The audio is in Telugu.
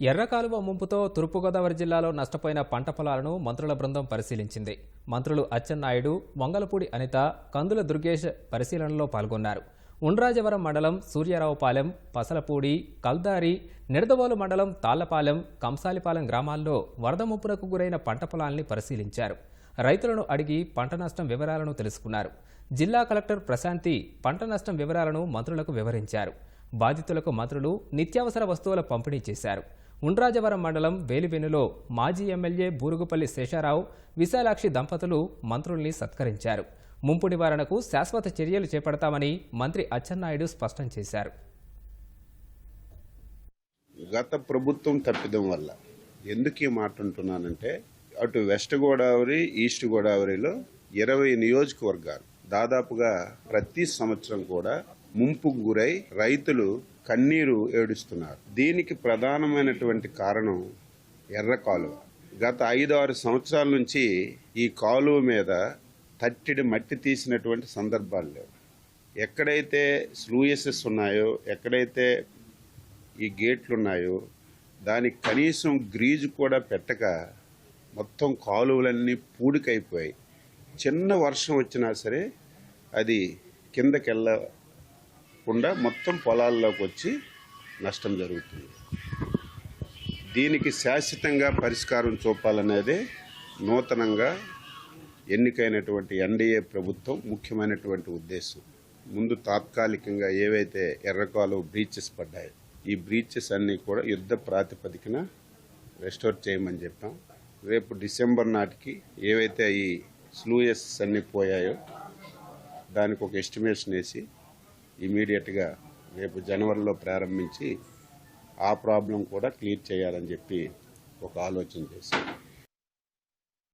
ఎర్రకాలువ ముంపుతో తూర్పుగోదావరి జిల్లాలో నష్టపోయిన పంట పొలాలను మంత్రుల బృందం పరిశీలించింది. మంత్రులు అచ్చెన్నాయుడు వంగలపూడి అనిత కందుల దుర్గేష్ పరిశీలనలో పాల్గొన్నారు. ఉండ్రాజవరం మండలం సూర్యారావుపాలెం పసలపూడి కల్దారి నిడదవోలు మండలం తాళ్ళపాలెం కంసాలిపాలెం గ్రామాల్లో వరద ముప్పునకు గురైన పంట పొలాల్ని పరిశీలించారు. రైతులను అడిగి పంట నష్టం వివరాలను తెలుసుకున్నారు. జిల్లా కలెక్టర్ ప్రశాంతి పంట నష్టం వివరాలను మంత్రులకు వివరించారు. బాధితులకు మంత్రులు నిత్యావసర వస్తువుల పంపిణీ చేశారు. ఉండ్రాజవరం మండలం వేలివెన్నులో మాజీ ఎమ్మెల్యే బూరుగుపల్లి శేషారావు విశాలాక్షి దంపతులు మంత్రుల్ని సత్కరించారు. ముంపు నివారణకు శాశ్వత చర్యలు చేపడతామని మంత్రి అచ్చెన్నాయుడు స్పష్టం చేశారు. గత ప్రభుత్వం తప్పిదం వల్ల ఎందుకు ఈ మాట అంటున్నానంటే అటు వెస్ట్ గోదావరి ఈస్ట్ గోదావరిలో ఇరవై నియోజకవర్గాలు దాదాపుగా ప్రతి సంవత్సరం కూడా ముంపుకు గురై రైతులు కన్నీరు ఏడుస్తున్నారు. దీనికి ప్రధానమైనటువంటి కారణం ఎర్ర కాలువ. గత ఐదు ఆరు సంవత్సరాల నుంచి ఈ కాలువ మీద తట్టిడి మట్టి తీసినటువంటి సందర్భాలు లేవు. ఎక్కడైతే స్లూయసెస్ ఉన్నాయో ఎక్కడైతే ఈ గేట్లు ఉన్నాయో దానికి కనీసం గ్రీజు కూడా పెట్టక మొత్తం కాలువలన్నీ పూడికైపోయాయి. చిన్న వర్షం వచ్చినా సరే అది కిందకెళ్ళ కాకుండా మొత్తం పొలాల్లోకి వచ్చి నష్టం జరుగుతుంది. దీనికి శాశ్వతంగా పరిష్కారం చూపాలనేదే నూతనంగా ఎన్నికైనటువంటి ఎన్డీఏ ప్రభుత్వం ముఖ్యమైనటువంటి ఉద్దేశం. ముందు తాత్కాలికంగా ఏవైతే ఎర్రకాలు బ్రీచెస్ పడ్డాయో ఈ బ్రీచెస్ అన్నీ కూడా యుద్ధ ప్రాతిపదికన రెస్టోర్ చేయమని చెప్పాం. రేపు డిసెంబర్ నాటికి ఏవైతే ఈ స్లూయస్ అన్నీ పోయాయో దానికి ఒక ఎస్టిమేషన్ వేసి ఇమీడియట్గా రేపు జనవరిలో ప్రారంభించి ఆ ప్రాబ్లం కూడా క్లియర్ చేయాలని చెప్పి ఒక ఆలోచన చేశాను.